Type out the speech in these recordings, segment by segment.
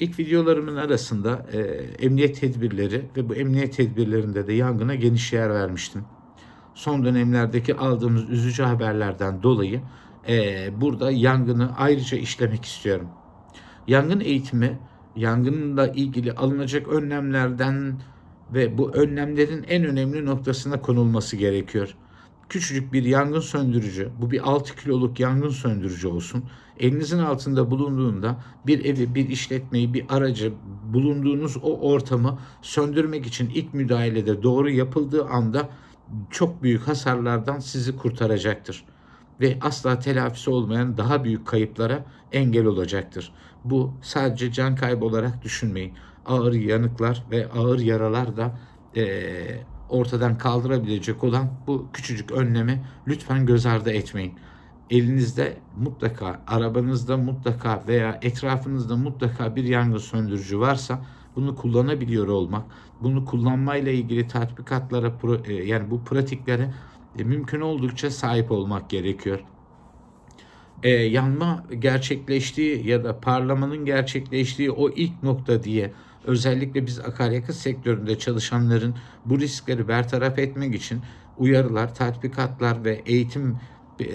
İlk videolarımın arasında e, emniyet tedbirleri ve bu emniyet tedbirlerinde de yangına geniş yer vermiştim. Son dönemlerdeki aldığımız üzücü haberlerden dolayı e, burada yangını ayrıca işlemek istiyorum. Yangın eğitimi, yangınla ilgili alınacak önlemlerden ve bu önlemlerin en önemli noktasına konulması gerekiyor. Küçücük bir yangın söndürücü, bu bir 6 kiloluk yangın söndürücü olsun. Elinizin altında bulunduğunda bir evi, bir işletmeyi, bir aracı, bulunduğunuz o ortamı söndürmek için ilk müdahalede doğru yapıldığı anda çok büyük hasarlardan sizi kurtaracaktır ve asla telafisi olmayan daha büyük kayıplara engel olacaktır. Bu sadece can kaybı olarak düşünmeyin. Ağır yanıklar ve ağır yaralar da eee, ortadan kaldırabilecek olan bu küçücük önlemi lütfen göz ardı etmeyin. Elinizde mutlaka, arabanızda mutlaka veya etrafınızda mutlaka bir yangın söndürücü varsa bunu kullanabiliyor olmak, bunu kullanmayla ilgili tatbikatlara, e, yani bu pratiklere e, mümkün oldukça sahip olmak gerekiyor. E, yanma gerçekleştiği ya da parlamanın gerçekleştiği o ilk nokta diye özellikle biz akaryakıt sektöründe çalışanların bu riskleri bertaraf etmek için uyarılar, tatbikatlar ve eğitim e,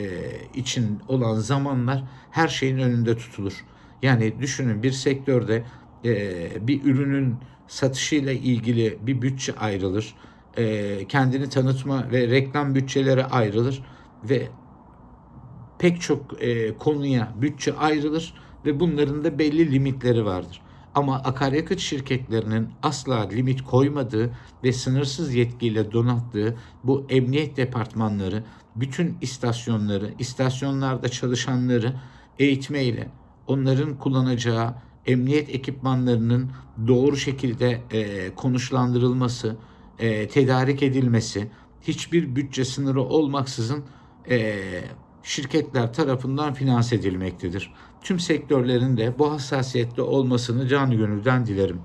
için olan zamanlar her şeyin önünde tutulur. Yani düşünün bir sektörde e, bir ürünün satışıyla ilgili bir bütçe ayrılır. E, kendini tanıtma ve reklam bütçeleri ayrılır ve pek çok konuya bütçe ayrılır ve bunların da belli limitleri vardır. Ama akaryakıt şirketlerinin asla limit koymadığı ve sınırsız yetkiyle donattığı bu emniyet departmanları bütün istasyonları, istasyonlarda çalışanları eğitmeyle onların kullanacağı emniyet ekipmanlarının doğru şekilde e, konuşlandırılması, e, tedarik edilmesi, hiçbir bütçe sınırı olmaksızın e, şirketler tarafından finanse edilmektedir. Tüm sektörlerin de bu hassasiyette olmasını canı gönülden dilerim.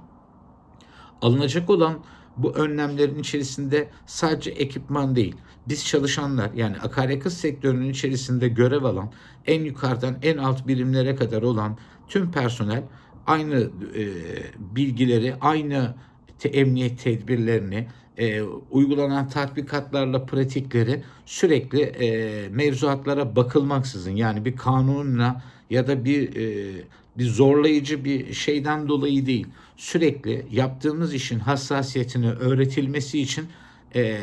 Alınacak olan bu önlemlerin içerisinde sadece ekipman değil, biz çalışanlar yani akaryakıt sektörünün içerisinde görev alan en yukarıdan en alt birimlere kadar olan tüm personel aynı e, bilgileri, aynı te- emniyet tedbirlerini, e, uygulanan tatbikatlarla pratikleri sürekli e, mevzuatlara bakılmaksızın yani bir kanunla ya da bir e, bir zorlayıcı bir şeyden dolayı değil sürekli yaptığımız işin hassasiyetini öğretilmesi için e,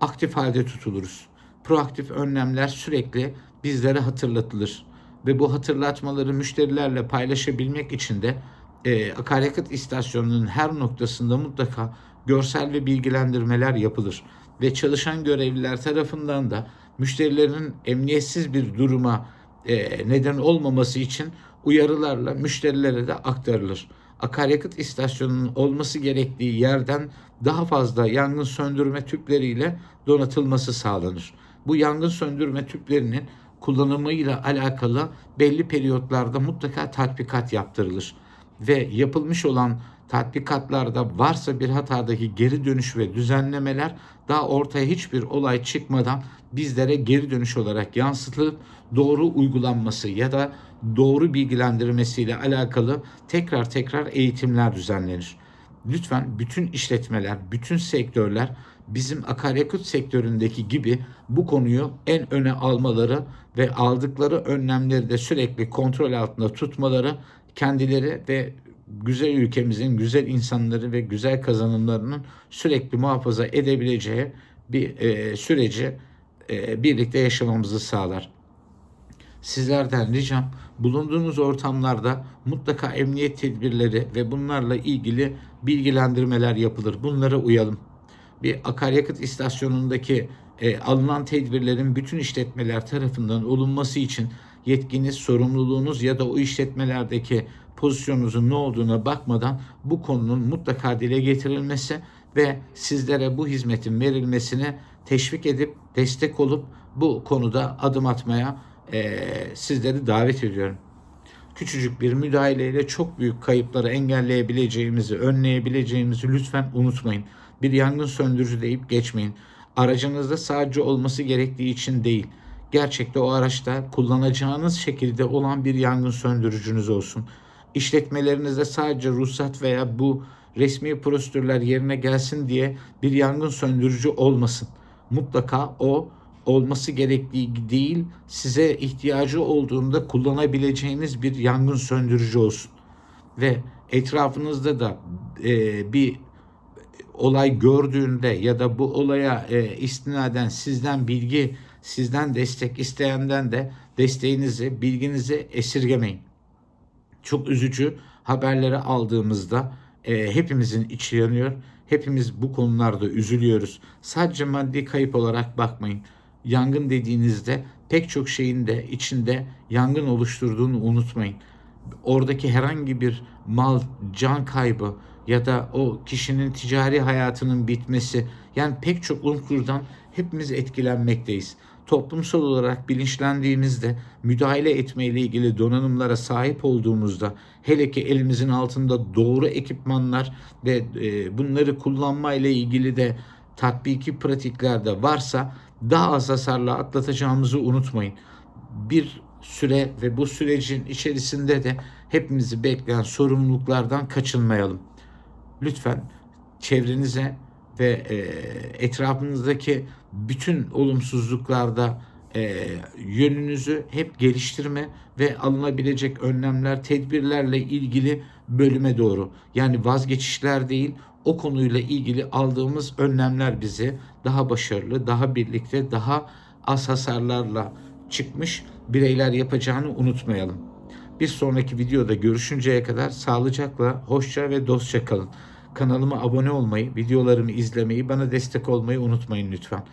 aktif halde tutuluruz. Proaktif önlemler sürekli bizlere hatırlatılır ve bu hatırlatmaları müşterilerle paylaşabilmek için de e, akaryakıt istasyonunun her noktasında mutlaka görsel ve bilgilendirmeler yapılır ve çalışan görevliler tarafından da müşterilerin emniyetsiz bir duruma e, neden olmaması için uyarılarla müşterilere de aktarılır. Akaryakıt istasyonunun olması gerektiği yerden daha fazla yangın söndürme tüpleriyle donatılması sağlanır. Bu yangın söndürme tüplerinin kullanımıyla alakalı belli periyotlarda mutlaka tatbikat yaptırılır ve yapılmış olan tatbikatlarda varsa bir hatadaki geri dönüş ve düzenlemeler daha ortaya hiçbir olay çıkmadan bizlere geri dönüş olarak yansıtılıp doğru uygulanması ya da doğru bilgilendirmesiyle alakalı tekrar tekrar eğitimler düzenlenir. Lütfen bütün işletmeler, bütün sektörler bizim akaryakıt sektöründeki gibi bu konuyu en öne almaları ve aldıkları önlemleri de sürekli kontrol altında tutmaları kendileri ve güzel ülkemizin güzel insanları ve güzel kazanımlarının sürekli muhafaza edebileceği bir e, süreci e, birlikte yaşamamızı sağlar. Sizlerden ricam bulunduğunuz ortamlarda mutlaka emniyet tedbirleri ve bunlarla ilgili bilgilendirmeler yapılır. Bunlara uyalım. Bir akaryakıt istasyonundaki e, alınan tedbirlerin bütün işletmeler tarafından olunması için yetkiniz, sorumluluğunuz ya da o işletmelerdeki pozisyonunuzun ne olduğuna bakmadan bu konunun mutlaka dile getirilmesi ve sizlere bu hizmetin verilmesine teşvik edip destek olup bu konuda adım atmaya e, sizleri davet ediyorum. Küçücük bir müdahaleyle çok büyük kayıpları engelleyebileceğimizi, önleyebileceğimizi lütfen unutmayın. Bir yangın söndürücü deyip geçmeyin. Aracınızda sadece olması gerektiği için değil. Gerçekte o araçta kullanacağınız şekilde olan bir yangın söndürücünüz olsun. işletmelerinizde sadece ruhsat veya bu resmi prosedürler yerine gelsin diye bir yangın söndürücü olmasın. Mutlaka o olması gerektiği değil, size ihtiyacı olduğunda kullanabileceğiniz bir yangın söndürücü olsun. Ve etrafınızda da e, bir olay gördüğünde ya da bu olaya e, istinaden sizden bilgi, sizden destek isteyenden de desteğinizi, bilginizi esirgemeyin. Çok üzücü haberleri aldığımızda e, hepimizin içi yanıyor. Hepimiz bu konularda üzülüyoruz. Sadece maddi kayıp olarak bakmayın. Yangın dediğinizde pek çok şeyin de içinde yangın oluşturduğunu unutmayın oradaki herhangi bir mal, can kaybı ya da o kişinin ticari hayatının bitmesi yani pek çok unsurdan hepimiz etkilenmekteyiz. Toplumsal olarak bilinçlendiğimizde müdahale etmeyle ilgili donanımlara sahip olduğumuzda hele ki elimizin altında doğru ekipmanlar ve e, bunları kullanma ile ilgili de tatbiki pratiklerde varsa daha az hasarla atlatacağımızı unutmayın. Bir süre ve bu sürecin içerisinde de hepimizi bekleyen sorumluluklardan kaçınmayalım. Lütfen çevrenize ve e, etrafınızdaki bütün olumsuzluklarda e, yönünüzü hep geliştirme ve alınabilecek önlemler, tedbirlerle ilgili bölüme doğru. Yani vazgeçişler değil, o konuyla ilgili aldığımız önlemler bizi daha başarılı, daha birlikte, daha az hasarlarla çıkmış bireyler yapacağını unutmayalım. Bir sonraki videoda görüşünceye kadar sağlıcakla, hoşça ve dostça kalın. Kanalıma abone olmayı, videolarımı izlemeyi, bana destek olmayı unutmayın lütfen.